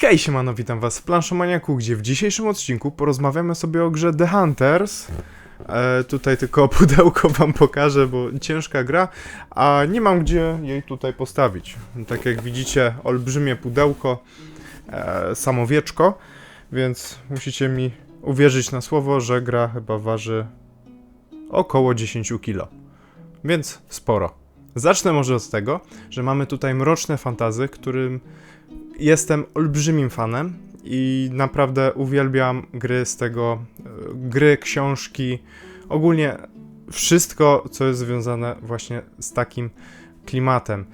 Hej, siemano, witam was w Planszomaniaku, gdzie w dzisiejszym odcinku porozmawiamy sobie o grze The Hunters. E, tutaj tylko pudełko wam pokażę, bo ciężka gra, a nie mam gdzie jej tutaj postawić. Tak jak widzicie, olbrzymie pudełko, e, samowieczko, więc musicie mi uwierzyć na słowo, że gra chyba waży około 10 kg. Więc sporo. Zacznę może od tego, że mamy tutaj mroczne fantazy, którym jestem olbrzymim fanem i naprawdę uwielbiam gry z tego, e, gry, książki, ogólnie wszystko, co jest związane właśnie z takim klimatem.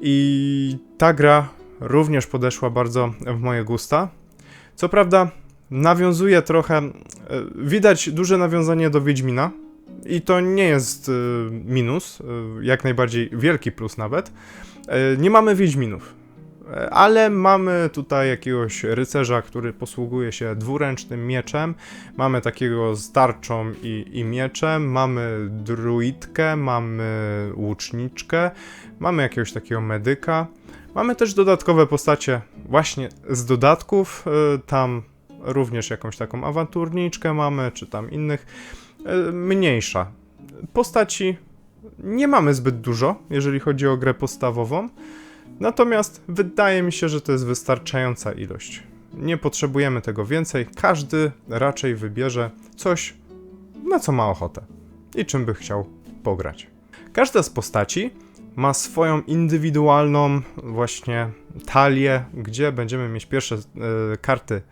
I ta gra również podeszła bardzo w moje gusta. Co prawda, nawiązuje trochę, e, widać duże nawiązanie do Wiedźmina. I to nie jest e, minus, jak najbardziej wielki plus nawet. Nie mamy Wiedźminów, ale mamy tutaj jakiegoś rycerza, który posługuje się dwuręcznym mieczem. Mamy takiego z tarczą i, i mieczem. Mamy druidkę, mamy łuczniczkę, mamy jakiegoś takiego medyka. Mamy też dodatkowe postacie właśnie z dodatków. e, Tam również jakąś taką awanturniczkę mamy, czy tam innych. e, Mniejsza. Postaci nie mamy zbyt dużo, jeżeli chodzi o grę podstawową. Natomiast wydaje mi się, że to jest wystarczająca ilość. Nie potrzebujemy tego więcej. Każdy raczej wybierze coś, na co ma ochotę i czym by chciał pograć. Każda z postaci ma swoją indywidualną właśnie talię, gdzie będziemy mieć pierwsze e, karty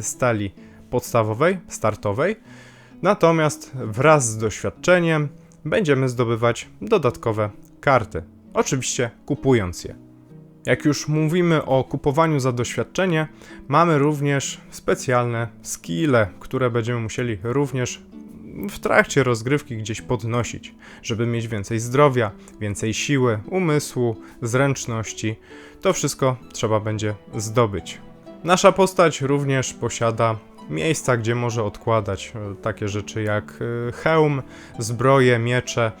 z talii podstawowej, startowej. Natomiast wraz z doświadczeniem będziemy zdobywać dodatkowe karty. Oczywiście kupując je. Jak już mówimy o kupowaniu za doświadczenie, mamy również specjalne skille, które będziemy musieli również w trakcie rozgrywki gdzieś podnosić, żeby mieć więcej zdrowia, więcej siły, umysłu, zręczności. To wszystko trzeba będzie zdobyć. Nasza postać również posiada miejsca, gdzie może odkładać e, takie rzeczy jak e, hełm, zbroje, miecze.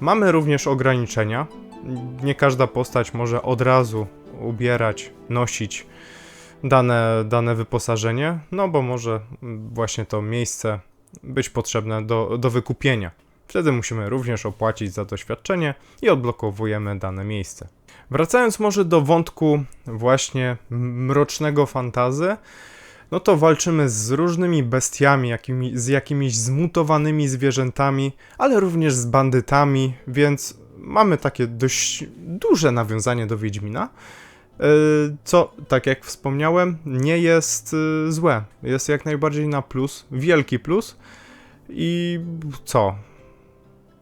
Mamy również ograniczenia, nie każda postać może od razu ubierać, nosić dane, dane wyposażenie, no bo może właśnie to miejsce być potrzebne do, do wykupienia. Wtedy musimy również opłacić za doświadczenie i odblokowujemy dane miejsce. Wracając może do wątku właśnie mrocznego fantazy, no to walczymy z różnymi bestiami, jakimi, z jakimiś zmutowanymi zwierzętami, ale również z bandytami, więc mamy takie dość duże nawiązanie do Wiedźmina, yy, co, tak jak wspomniałem, nie jest yy, złe. Jest jak najbardziej na plus, wielki plus. I co?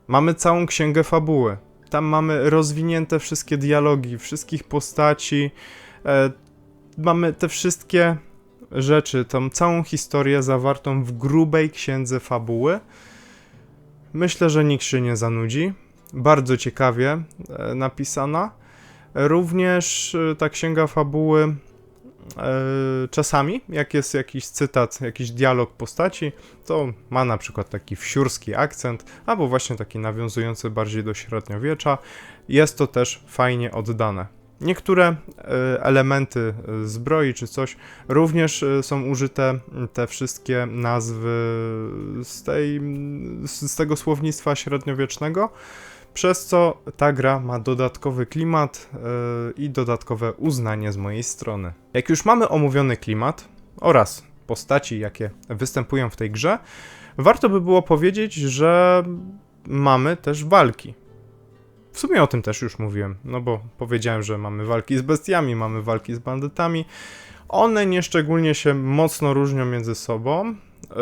Mamy całą księgę fabuły. Tam mamy rozwinięte wszystkie dialogi, wszystkich postaci. E, mamy te wszystkie rzeczy, tą całą historię zawartą w grubej księdze fabuły. Myślę, że nikt się nie zanudzi. Bardzo ciekawie e, napisana. Również e, ta księga fabuły e, czasami, jak jest jakiś cytat, jakiś dialog postaci, to ma na przykład taki wsiurski akcent, albo właśnie taki nawiązujący bardziej do średniowiecza. Jest to też fajnie oddane. Niektóre e, elementy e, zbroi czy coś również e, są użyte, te wszystkie nazwy z, tej, z tego słownictwa średniowiecznego, przez co ta gra ma dodatkowy klimat i dodatkowe uznanie z mojej strony. Jak już mamy omówiony klimat oraz postaci, jakie występują w tej grze, warto by było powiedzieć, że mamy też walki. W sumie o tym też już mówiłem, no bo powiedziałem, że mamy walki z bestiami, mamy walki z bandytami. One nieszczególnie się mocno różnią między sobą. Yy,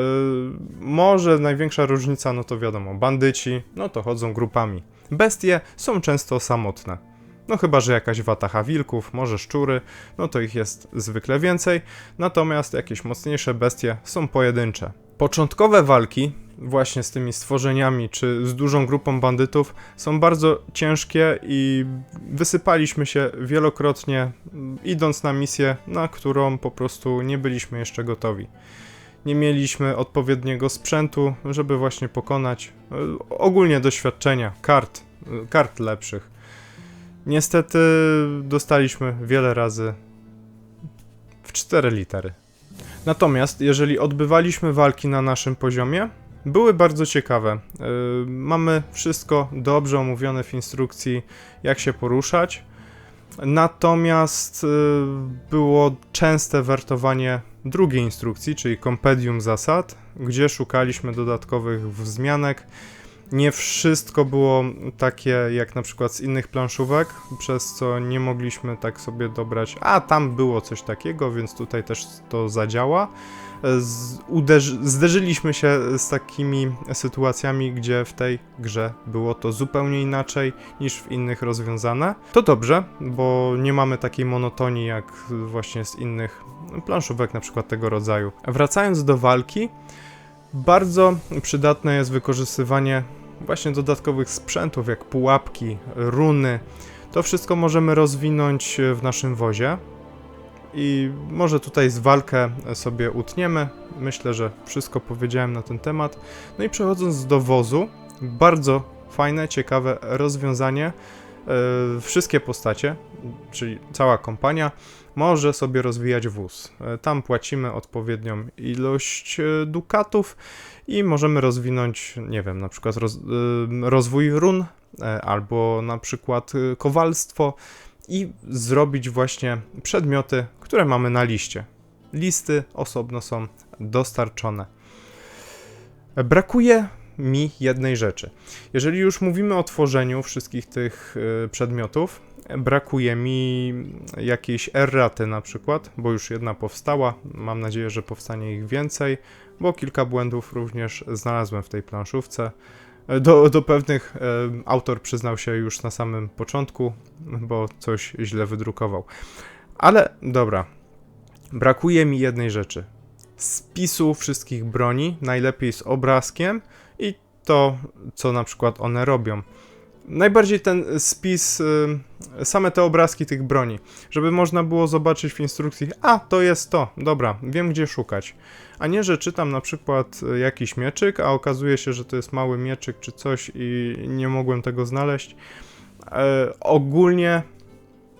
może największa różnica, no to wiadomo, bandyci, no to chodzą grupami. Bestie są często samotne. No chyba, że jakaś watacha wilków, może szczury, no to ich jest zwykle więcej, natomiast jakieś mocniejsze bestie są pojedyncze. Początkowe walki właśnie z tymi stworzeniami, czy z dużą grupą bandytów są bardzo ciężkie i wysypaliśmy się wielokrotnie, idąc na misję, na którą po prostu nie byliśmy jeszcze gotowi. Nie mieliśmy odpowiedniego sprzętu, żeby właśnie pokonać e, ogólnie doświadczenia, kart, e, kart lepszych. Niestety dostaliśmy wiele razy w 4 litery. Natomiast jeżeli odbywaliśmy walki na naszym poziomie, były bardzo ciekawe. Yy, mamy wszystko dobrze omówione w instrukcji, jak się poruszać. Natomiast yy, było częste wertowanie drugiej instrukcji, czyli kompendium zasad, gdzie szukaliśmy dodatkowych wzmianek. Nie wszystko było takie jak na przykład z innych planszówek, przez co nie mogliśmy tak sobie dobrać, a tam było coś takiego, więc tutaj też to zadziała. Zderzyliśmy się z takimi sytuacjami, gdzie w tej grze było to zupełnie inaczej niż w innych rozwiązane. To dobrze, bo nie mamy takiej monotonii jak właśnie z innych planszówek, na przykład tego rodzaju. Wracając do walki, bardzo przydatne jest wykorzystywanie właśnie dodatkowych sprzętów, jak pułapki, runy. To wszystko możemy rozwinąć w naszym wozie. I może tutaj z walkę sobie utniemy. Myślę, że wszystko powiedziałem na ten temat. No i przechodząc do wozu, bardzo fajne, ciekawe rozwiązanie. Yy, wszystkie postacie, czyli cała kompania, może sobie rozwijać wóz. Yy, tam płacimy odpowiednią ilość yy, dukatów i możemy rozwinąć, nie wiem, na przykład roz, rozwój run, albo na przykład kowalstwo i zrobić właśnie przedmioty, które mamy na liście. Listy osobno są dostarczone. Brakuje mi jednej rzeczy. Jeżeli już mówimy o tworzeniu wszystkich tych y, przedmiotów, brakuje mi jakiejś erraty na przykład, bo już jedna powstała. Mam nadzieję, że powstanie ich więcej, bo kilka błędów również znalazłem w tej planszówce. Do, do pewnych e, autor przyznał się już na samym początku, bo coś źle wydrukował. Ale dobra, brakuje mi jednej rzeczy. Spisu wszystkich broni, najlepiej z obrazkiem to, co na przykład one robią. Najbardziej ten spis, y, same te obrazki tych broni, żeby można było zobaczyć w instrukcji, a to jest to, dobra, wiem gdzie szukać. A nie, że czytam na przykład y, jakiś mieczyk, a okazuje się, że to jest mały mieczyk czy coś i nie mogłem tego znaleźć. E, ogólnie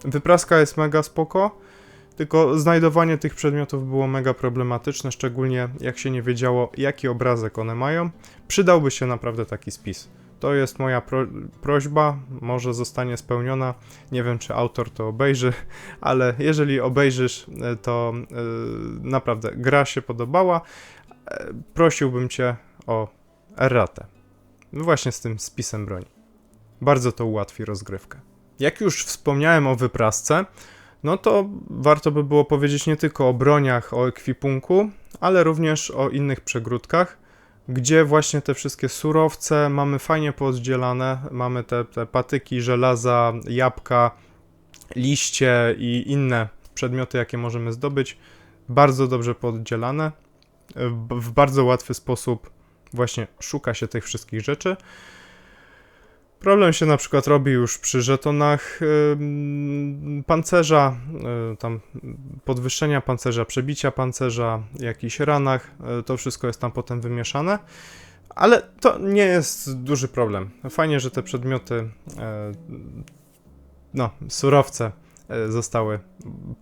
wypraska jest mega spoko, tylko znajdowanie tych przedmiotów było mega problematyczne, szczególnie jak się nie wiedziało, jaki obrazek one mają. Przydałby się naprawdę taki spis. To jest moja pro prośba, może zostanie spełniona. Nie wiem, czy autor to obejrzy, ale jeżeli obejrzysz, e, to yy, naprawdę gra się podobała. E, prosiłbym cię o erratę. Właśnie z tym spisem broni. Bardzo to ułatwi rozgrywkę. Jak już wspomniałem o wyprasce, no to warto by było powiedzieć nie tylko o broniach, o ekwipunku, ale również o innych przegródkach gdzie właśnie te wszystkie surowce mamy fajnie podzielane. Mamy te, te patyki, żelaza, jabłka, liście i inne przedmioty, jakie możemy zdobyć, bardzo dobrze podzielane. W bardzo łatwy sposób właśnie szuka się tych wszystkich rzeczy. Problem się na przykład robi już przy żetonach yy, pancerza, yy, tam podwyższenia pancerza, przebicia pancerza, jakichś ranach, yy, to wszystko jest tam potem wymieszane. Ale to nie jest duży problem. Fajnie, że te przedmioty, y, no, surowce y, zostały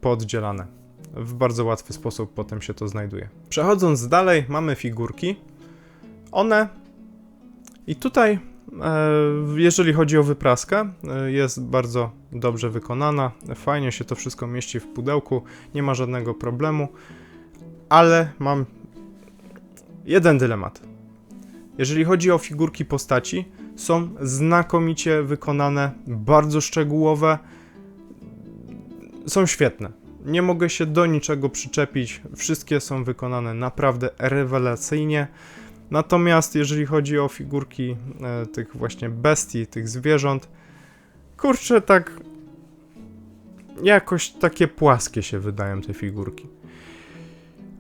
poddzielane. W bardzo łatwy sposób potem się to znajduje. Przechodząc dalej, mamy figurki. One i tutaj jeżeli chodzi o wypraskę, e, jest bardzo dobrze wykonana, fajnie się to wszystko mieści w pudełku, nie ma żadnego problemu, ale mam jeden dylemat. Jeżeli chodzi o figurki postaci, są znakomicie wykonane, bardzo szczegółowe, są świetne. Nie mogę się do niczego przyczepić, wszystkie są wykonane naprawdę rewelacyjnie. Natomiast jeżeli chodzi o figurki e, tych właśnie bestii, tych zwierząt, kurczę, tak jakoś takie płaskie się wydają te figurki.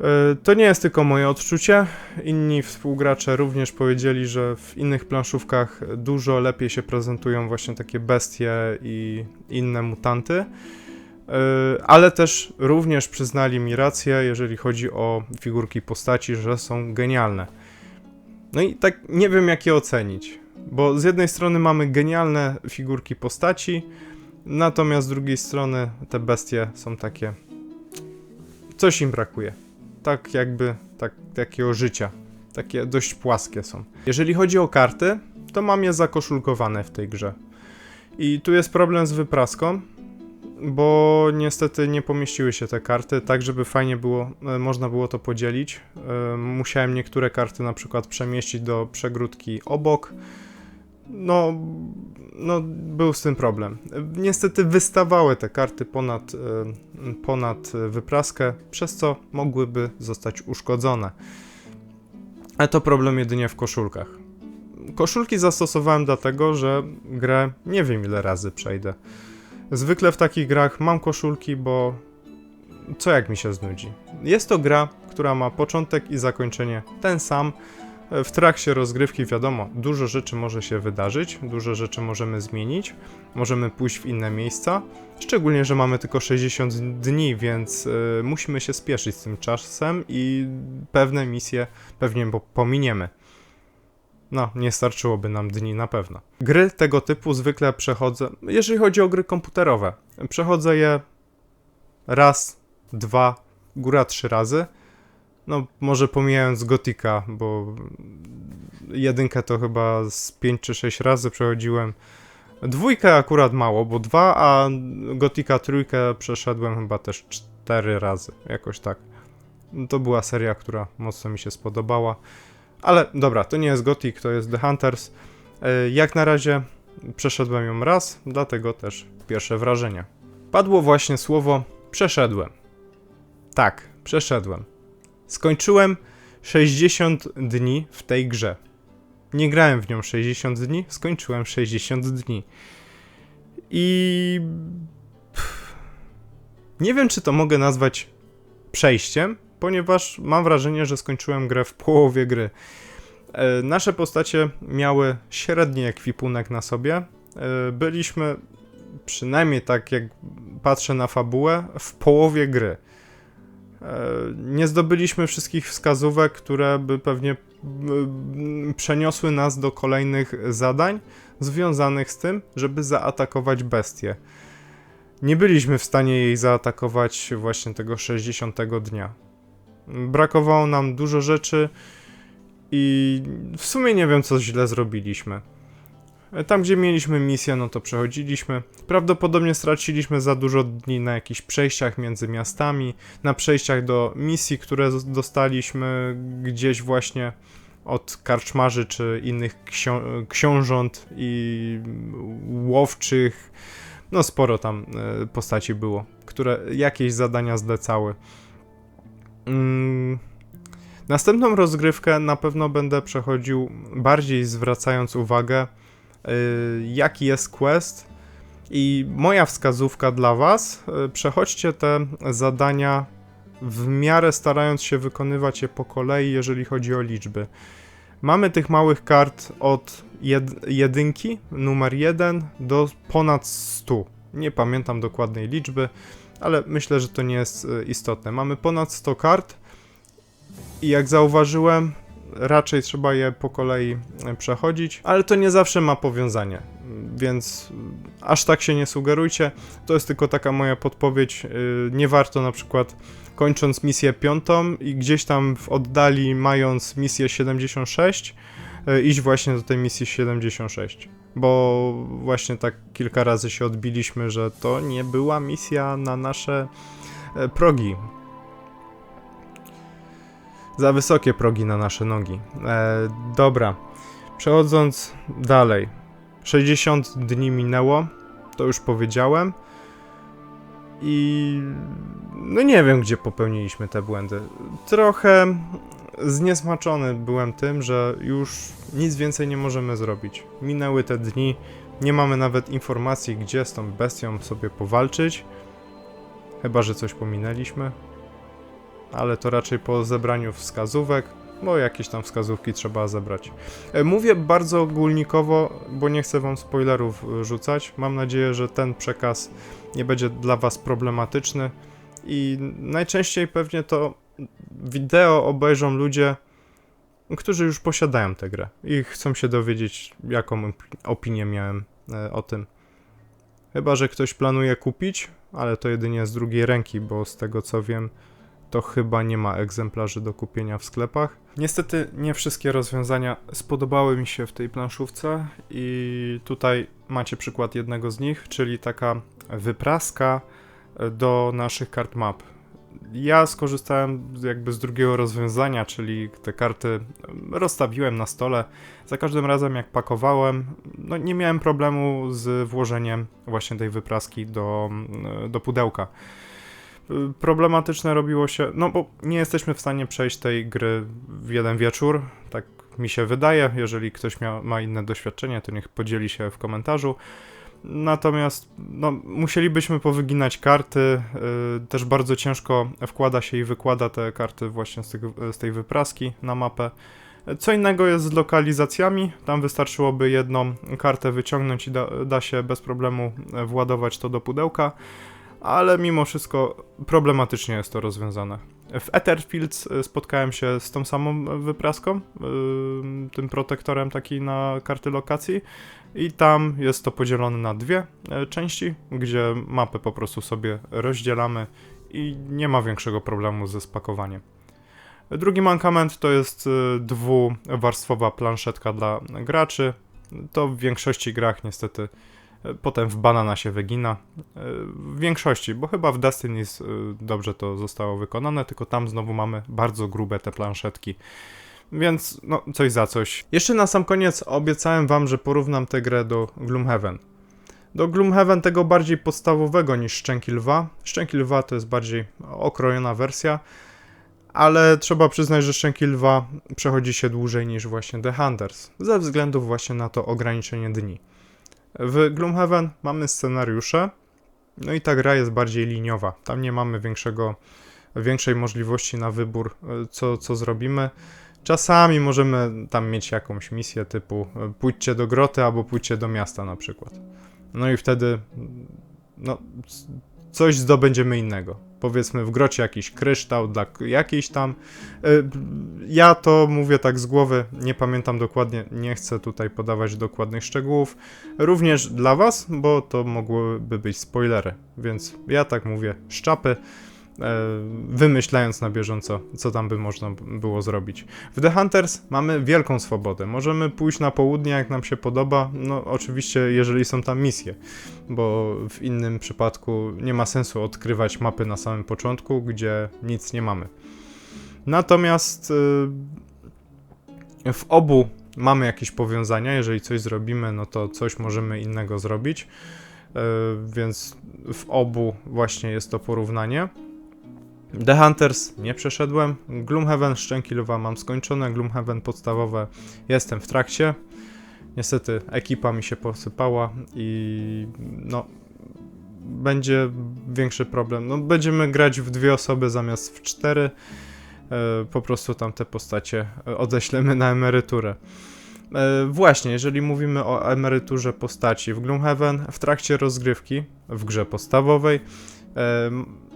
E, to nie jest tylko moje odczucie. Inni współgracze również powiedzieli, że w innych planszówkach dużo lepiej się prezentują właśnie takie bestie i inne mutanty. E, ale też również przyznali mi rację, jeżeli chodzi o figurki postaci, że są genialne. No i tak nie wiem jak je ocenić, bo z jednej strony mamy genialne figurki postaci, natomiast z drugiej strony te bestie są takie coś im brakuje. Tak jakby, tak, takiego życia. Takie dość płaskie są. Jeżeli chodzi o karty, to mam je zakoszulkowane w tej grze. I tu jest problem z wypraską, bo niestety nie pomieściły się te karty, tak żeby fajnie było, e, można było to podzielić. E, Musiałem niektóre karty na przykład przemieścić do przegródki obok. No, no był z tym problem. Niestety wystawały te karty ponad, e, ponad wypraskę, przez co mogłyby zostać uszkodzone. Ale to problem jedynie w koszulkach. Koszulki zastosowałem dlatego, że grę nie wiem ile razy przejdę. Zwykle w takich grach mam koszulki, bo co jak mi się znudzi. Jest to gra, która ma początek i zakończenie ten sam. W trakcie rozgrywki wiadomo, dużo rzeczy może się wydarzyć, dużo rzeczy możemy zmienić, możemy pójść w inne miejsca. Szczególnie, że mamy tylko 60 dni, więc y, musimy się spieszyć z tym czasem i pewne misje pewnie po- pominiemy. No, nie starczyłoby nam dni na pewno. Gry tego typu zwykle przechodzę, jeżeli chodzi o gry komputerowe, przechodzę je raz, dwa, góra trzy razy. No, może pomijając Gotika, bo jedynkę to chyba z 5 czy 6 razy przechodziłem. Dwójkę akurat mało, bo dwa, a Gotika trójkę przeszedłem chyba też cztery razy, jakoś tak. To była seria, która mocno mi się spodobała. Ale dobra, to nie jest Gothic, to jest The Hunters. E, Jak na razie przeszedłem ją raz, dlatego też pierwsze wrażenia. Padło właśnie słowo przeszedłem. Tak, przeszedłem. Skończyłem 60 dni w tej grze. Nie grałem w nią 60 dni, skończyłem 60 dni. I. pff, Nie wiem, czy to mogę nazwać przejściem, ponieważ mam wrażenie, że skończyłem grę w połowie gry. E, Nasze postacie miały średni ekwipunek na sobie. E, Byliśmy, przynajmniej tak jak patrzę na fabułę, w połowie gry. E, Nie zdobyliśmy wszystkich wskazówek, które by pewnie przeniosły nas do kolejnych zadań związanych z tym, żeby zaatakować bestię. Nie byliśmy w stanie jej zaatakować właśnie tego 60 dnia. Brakowało nam dużo rzeczy i w sumie nie wiem, co źle zrobiliśmy. Tam, gdzie mieliśmy misję, no to przechodziliśmy. Prawdopodobnie straciliśmy za dużo dni na jakichś przejściach między miastami, na przejściach do misji, które dostaliśmy gdzieś właśnie od karczmarzy czy innych ksią- książąt i łowczych. No sporo tam e, postaci było, które jakieś zadania zlecały. Mm. Następną rozgrywkę na pewno będę przechodził bardziej zwracając uwagę, y, jaki jest quest. I moja wskazówka dla Was: y, przechodźcie te zadania w miarę starając się wykonywać je po kolei, jeżeli chodzi o liczby. Mamy tych małych kart od jed jedynki, numer 1, do ponad 100. Nie pamiętam dokładnej liczby, ale myślę, że to nie jest y, istotne. Mamy ponad 100 kart i jak zauważyłem, raczej trzeba je po kolei y, przechodzić, ale to nie zawsze ma powiązanie, więc y, aż tak się nie sugerujcie. To jest tylko taka moja podpowiedź. Nie warto na przykład kończąc misję piątą i gdzieś tam w oddali mając misję 76 y, iść właśnie do tej misji 76. Bo właśnie tak kilka razy się odbiliśmy, że to nie była misja na nasze e, progi. Za wysokie progi na nasze nogi. E, dobra, przechodząc dalej. 60 dni minęło, to już powiedziałem. I no nie wiem, gdzie popełniliśmy te błędy. Trochę zniesmaczony byłem tym, że już nic więcej nie możemy zrobić. Minęły te dni, nie mamy nawet informacji, gdzie z tą bestią sobie powalczyć. Chyba, że coś pominęliśmy. Ale to raczej po zebraniu wskazówek, bo jakieś tam wskazówki trzeba zebrać. E, Mówię bardzo ogólnikowo, bo nie chcę wam spoilerów e, rzucać. Mam nadzieję, że ten przekaz nie będzie dla was problematyczny i najczęściej pewnie to wideo obejrzą ludzie, którzy już posiadają tę grę i chcą się dowiedzieć, jaką op- opinię miałem e, o tym. Chyba, że ktoś planuje kupić, ale to jedynie z drugiej ręki, bo z tego co wiem, to chyba nie ma egzemplarzy do kupienia w sklepach. Niestety nie wszystkie rozwiązania spodobały mi się w tej planszówce i tutaj macie przykład jednego z nich, czyli taka wypraska do naszych kart map. Ja skorzystałem jakby z drugiego rozwiązania, czyli te karty rozstawiłem na stole. Za każdym razem jak pakowałem, no nie miałem problemu z włożeniem właśnie tej wypraski do, do pudełka. Problematyczne robiło się, no bo nie jesteśmy w stanie przejść tej gry w jeden wieczór, tak mi się wydaje. Jeżeli ktoś ma inne doświadczenie, to niech podzieli się w komentarzu. Natomiast no, musielibyśmy powyginać karty. Yy, też bardzo ciężko wkłada się i wykłada te karty właśnie z, z tej wypraski na mapę. Co innego jest z lokalizacjami. Tam wystarczyłoby jedną kartę wyciągnąć i da, da się bez problemu władować to do pudełka. Ale mimo wszystko problematycznie jest to rozwiązane. W Etherfields spotkałem się z tą samą wypraską, yy, tym protektorem taki na karty lokacji i tam jest to podzielone na dwie e, części, gdzie mapę po prostu sobie rozdzielamy i nie ma większego problemu ze spakowaniem. Drugi mankament to jest e, dwuwarstwowa planszetka dla graczy. To w większości grach niestety e, potem w banana się wygina. W większości, bo chyba w Destiny dobrze to zostało wykonane, tylko tam znowu mamy bardzo grube te planszetki. Więc no, coś za coś. Jeszcze na sam koniec obiecałem wam, że porównam tę grę do Gloomhaven. Do Gloomhaven tego bardziej podstawowego niż Szczęki Lwa. Szczęki Lwa to jest bardziej okrojona wersja, ale trzeba przyznać, że Szczęki Lwa przechodzi się dłużej niż właśnie The Hunters, ze względu właśnie na to ograniczenie dni. W Gloomhaven mamy scenariusze, no i ta gra jest bardziej liniowa. Tam nie mamy większego, większej możliwości na wybór, e, co, co zrobimy. Czasami możemy tam mieć jakąś misję typu e, pójdźcie do groty albo pójdźcie do miasta na przykład. No i wtedy no, coś zdobędziemy innego. Powiedzmy w grocie jakiś kryształ dla jakiejś tam. E, ja to mówię tak z głowy, nie pamiętam dokładnie, nie chcę tutaj podawać dokładnych szczegółów. Również dla was, bo to mogłyby być spoilery, więc ja tak mówię, szczapy. E, wymyślając na bieżąco, co tam by można było zrobić. W The Hunters mamy wielką swobodę. Możemy pójść na południe, jak nam się podoba. No, oczywiście, jeżeli są tam misje, bo w innym przypadku nie ma sensu odkrywać mapy na samym początku, gdzie nic nie mamy. Natomiast y, w obu mamy jakieś powiązania. Jeżeli coś zrobimy, no to coś możemy innego zrobić. E, więc w obu właśnie jest to porównanie. The Hunters nie przeszedłem. Gloomhaven Szczęki Lwa mam skończone. Gloomhaven podstawowe jestem w trakcie. Niestety ekipa mi się posypała i no będzie większy problem. No będziemy grać w dwie osoby zamiast w cztery. E, po prostu tam te postacie odeślemy na emeryturę. E, właśnie, jeżeli mówimy o emeryturze postaci w Gloomhaven, w trakcie rozgrywki w grze podstawowej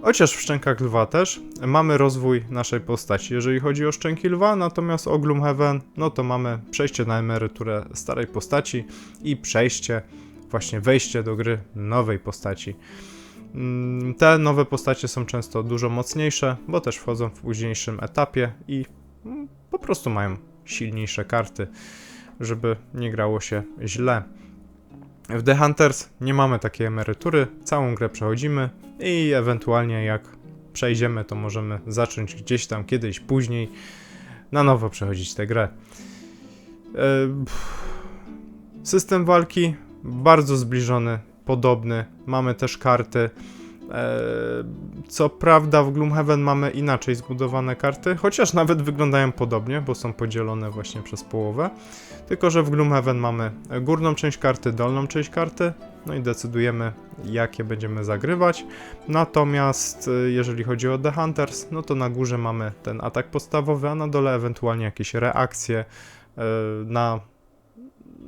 Chociaż w Szczękach Lwa też mamy rozwój naszej postaci, jeżeli chodzi o Szczęki Lwa, natomiast o Gloomhaven, no to mamy przejście na emeryturę starej postaci i przejście, właśnie wejście do gry nowej postaci. Mm, te nowe postacie są często dużo mocniejsze, bo też wchodzą w późniejszym etapie i mm, po prostu mają silniejsze karty, żeby nie grało się źle. W The Hunters nie mamy takiej emerytury, całą grę przechodzimy i ewentualnie jak przejdziemy, to możemy zacząć gdzieś tam kiedyś później na nowo przechodzić tę grę. E, system walki bardzo zbliżony, podobny. Mamy też karty. E, co prawda w Gloomhaven mamy inaczej zbudowane karty, chociaż nawet wyglądają podobnie, bo są podzielone właśnie przez połowę. Tylko, że w Gloomhaven mamy górną część karty, dolną część karty, no i decydujemy, jakie będziemy zagrywać. Natomiast y, jeżeli chodzi o The Hunters, no to na górze mamy ten atak podstawowy, a na dole ewentualnie jakieś reakcje y, na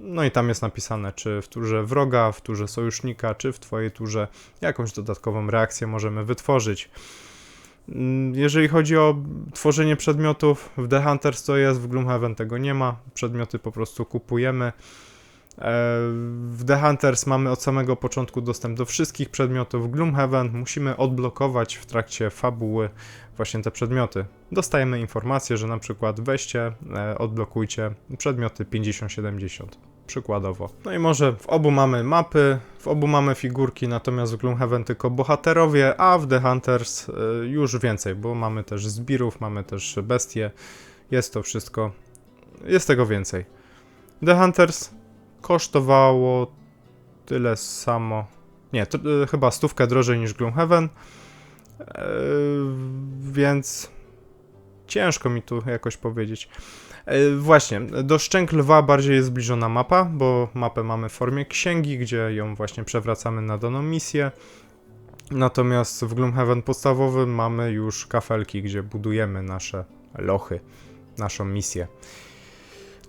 no i tam jest napisane, czy w turze wroga, w turze sojusznika, czy w twojej turze jakąś dodatkową reakcję możemy wytworzyć. Mm, jeżeli chodzi o tworzenie przedmiotów, w The Hunters to jest, w Gloomhaven tego nie ma. Przedmioty po prostu kupujemy. W The Hunters mamy od samego początku dostęp do wszystkich przedmiotów Gloomhaven. Musimy odblokować w trakcie fabuły właśnie te przedmioty. Dostajemy informację, że na przykład weźcie, e, odblokujcie przedmioty 50-70 przykładowo. No i może w obu mamy mapy, w obu mamy figurki, natomiast w Gloomhaven tylko bohaterowie, a w The Hunters y, już więcej, bo mamy też zbirów, mamy też bestie, jest to wszystko, jest tego więcej. The Hunters kosztowało tyle samo, nie, to, y, chyba stówkę drożej niż Gloomhaven, y, więc ciężko mi tu jakoś powiedzieć. E, Właśnie, do Szczęk Lwa bardziej jest zbliżona mapa, bo mapę mamy w formie księgi, gdzie ją właśnie przewracamy na daną misję. Natomiast w Gloomhaven podstawowym mamy już kafelki, gdzie budujemy nasze lochy, naszą misję.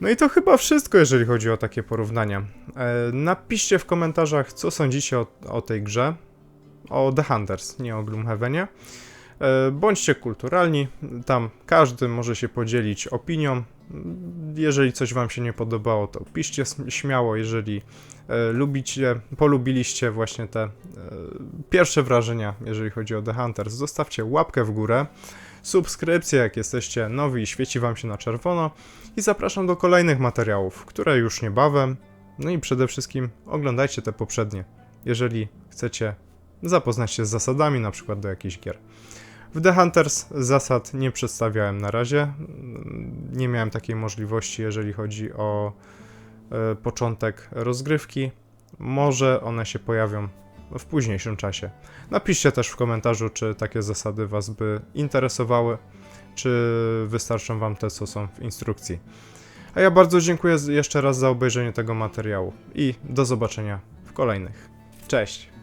No i to chyba wszystko, jeżeli chodzi o takie porównania. E, napiszcie w komentarzach, co sądzicie o, o tej grze. O The Hunters, nie o Gloomhavenie. E, Bądźcie kulturalni, tam każdy może się podzielić opinią. Jeżeli coś Wam się nie podobało, to piszcie śmiało. Jeżeli e, lubicie, polubiliście właśnie te pierwsze wrażenia, jeżeli chodzi o The Hunters, zostawcie łapkę w górę, subskrypcję, jak jesteście nowi świeci Wam się na czerwono. I zapraszam do kolejnych materiałów, które już niebawem. No i przede wszystkim oglądajcie te poprzednie, jeżeli chcecie zapoznać się z zasadami, na przykład do jakichś gier. W The Hunters zasad nie przedstawiałem na razie. Nie miałem takiej możliwości, jeżeli chodzi o e, początek rozgrywki. Może one się pojawią w późniejszym czasie. Napiszcie też w komentarzu, czy takie zasady Was by interesowały, czy wystarczą Wam te, co są w instrukcji. A ja bardzo dziękuję jeszcze raz za obejrzenie tego materiału i do zobaczenia w kolejnych. Cześć!